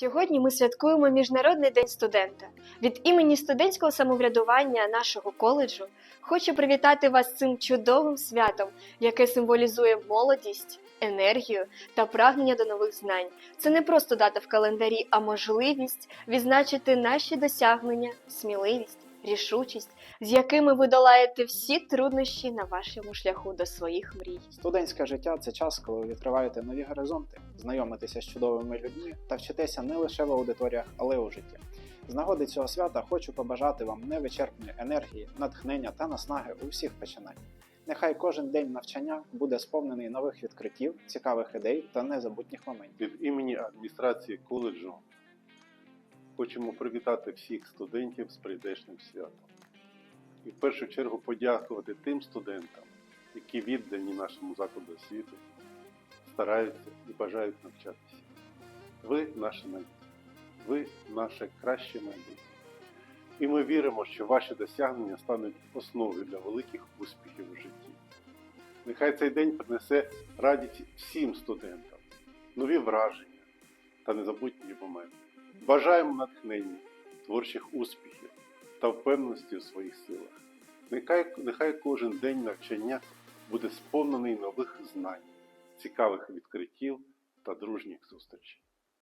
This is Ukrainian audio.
Сьогодні ми святкуємо Міжнародний день студента. Від імені студентського самоврядування нашого коледжу хочу привітати вас цим чудовим святом, яке символізує молодість, енергію та прагнення до нових знань. Це не просто дата в календарі, а можливість відзначити наші досягнення, сміливість, рішучість, з якими ви долаєте всі труднощі на вашому шляху до своїх мрій. Студентське життя це час, коли ви відкриваєте нові горизонти, знайомитеся з чудовими людьми та вчитеся не лише в аудиторіях, але й у житті. З нагоди цього свята хочу побажати вам невичерпної енергії, натхнення та наснаги у всіх починань. Нехай кожен день навчання буде сповнений нових відкриттів, цікавих ідей та незабутніх моментів. Від імені адміністрації коледжу хочемо привітати всіх студентів з прийдешнім святом. І в першу чергу подякувати тим студентам, які віддані нашому закладу освіти, стараються і бажають навчатися. Ви наше майбутнє, ви наше краще майбутнє. І ми віримо, що ваші досягнення стануть основою для великих успіхів у житті. Нехай цей день принесе радість всім студентам, нові враження та незабутні моменти. Бажаємо натхнення, творчих успіхів та впевненості у своїх силах. Нехай, нехай кожен день навчання буде сповнений нових знань, цікавих відкриттів та дружніх зустрічей.